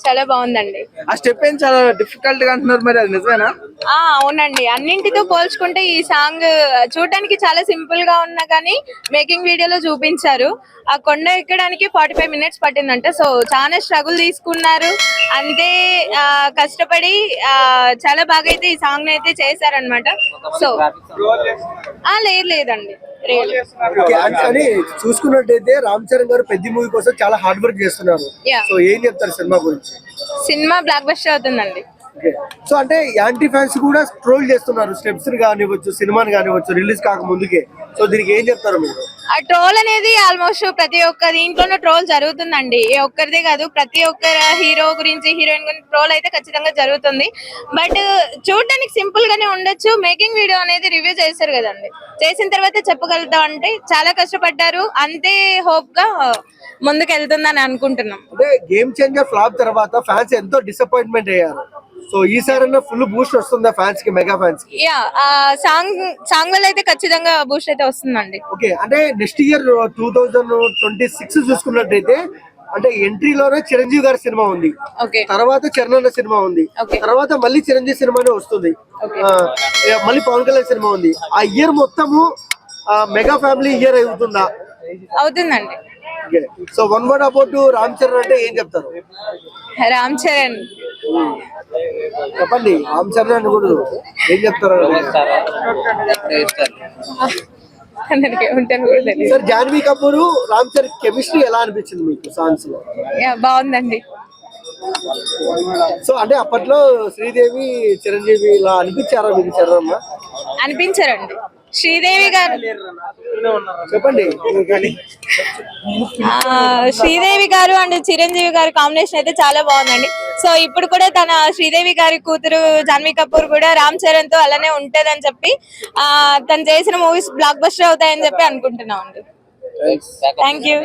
చాలా బాగుందండి. ఆ స్టెప్ ఏం చాలా డిఫికల్ట్గా అంటున్నారు మరి అది నిజమేనా? ఆ అవునండి. అన్నింటితో పోల్చుకుంటే ఈ సాంగ్ చూడటానికి చాలా సింపుల్గా ఉన్నా కానీ మేకింగ్ వీడియోలో చూపించారు. ఆ కొండ ఎక్కడానికి ఫార్టీ ఫైవ్ మినిట్స్ పట్టిందంట. సో చాలా స్ట్రగుల్ తీసుకున్నారు. అంతే ఆ, కష్టపడి ఆ, చాలా బాగా అయితే ఈ సాంగ్ అయితే చేశారనమాట సో ఆ లేదు లేదండి. లేదు ఓకే, అంటే అని చూసుకున్నట్టయితే రామ్ చరణ్ గారు పెద్ద మూవీ కోసం చాలా హార్డ్ వర్క్ చేస్తున్నారు. సో ఏం చెప్తారు సినిమా గురించి? సినిమా బ్లాక్ బస్టర్ అవుతుందండి. సో అంటే యాంటీ ఫ్యాన్స్ కూడా ట్రోల్ చేస్తున్నారు. స్టెప్స్ కానివ్వచ్చు సినిమాని కానివ్వచ్చు రిలీజ్ కాక ముందుకే సో దీనికి ఏం చెప్తారు మీరు? ట్రోల్ అనేది ఆల్మోస్ట్ ప్రతి ఒక్క దీంట్లోనూ ట్రోల్ జరుగుతుందండి. ఏ ఒక్కరిదే కాదు ప్రతి ఒక్క హీరో గురించి హీరోయిన్ గురించి ట్రోల్ అయితే ఖచ్చితంగా జరుగుతుంది. బట్ చూడడానికి సింపుల్ గానే ఉండొచ్చు. మేకింగ్ వీడియో అనేది రివ్యూ చేశారు కదండి. చేసిన తర్వాత చెప్పగలుగుతాం అంటే చాలా కష్టపడ్డారు. అంతే హోప్గా ముందుకు వెళ్తుందని అనుకుంటున్నాం. అంటే గేమ్ చేంజర్ ఫ్లాప్ తర్వాత ఫ్యాన్స్ ఎంతో డిసప్పాయింట్మెంట్ అయ్యారు. సో ఈసారి ఫుల్ బూస్ట్ వస్తుందా ఫ్యాన్స్కి మెగా ఫ్యాన్స్కి? యా సాంగ్ సాంగ్ వల్ల అయితే ఖచ్చితంగా బూస్ట్ అయితే వస్తుందండి. ఓకే అంటే next year two thousand twenty six చూసుకున్నట్టయితే అంటే ఎంట్రీలోనే చిరంజీవి గారి సినిమా ఉంది. తర్వాత చరణ్ సినిమా ఉంది. తర్వాత మళ్ళీ చిరంజీవి సినిమానే వస్తుంది. మళ్ళీ పవన్ కళ్యాణ్ సినిమా ఉంది. ఆ ఇయర్ మొత్తము మెగా ఫ్యామిలీ ఇయర్ అవుతుందా? అవుతుందండి. So one word about Ram Charan అంటే ఏం చెప్తారు? రామ్ చరణ్ చెప్పండి అని కూడా ఏం చెప్తారు సార్ జాన్వీ కపూర్ రామ్ చరణ్ కెమిస్ట్రీ ఎలా అనిపించింది మీకు సాంగ్స్లో? యా, బాగుందండి. సో అంటే అప్పట్లో శ్రీదేవి చిరంజీవి ఇలా అనిపించారా మీకు చరణ్ అనిపించారండి. శ్రీదేవి గారు. చెప్పండి. శ్రీదేవి గారు అండ్ చిరంజీవి గారి కాంబినేషన్ అయితే చాలా బాగుందండి. సో ఇప్పుడు కూడా తన శ్రీదేవి గారి కూతురు జాన్వీ కపూర్ కూడా రామ్ చరణ్తో అలానే ఉంటదని చెప్పి ఆ తను చేసిన మూవీస్ బ్లాక్ బస్టర్ అవుతాయని చెప్పి అనుకుంటున్నాం అండి. Thank you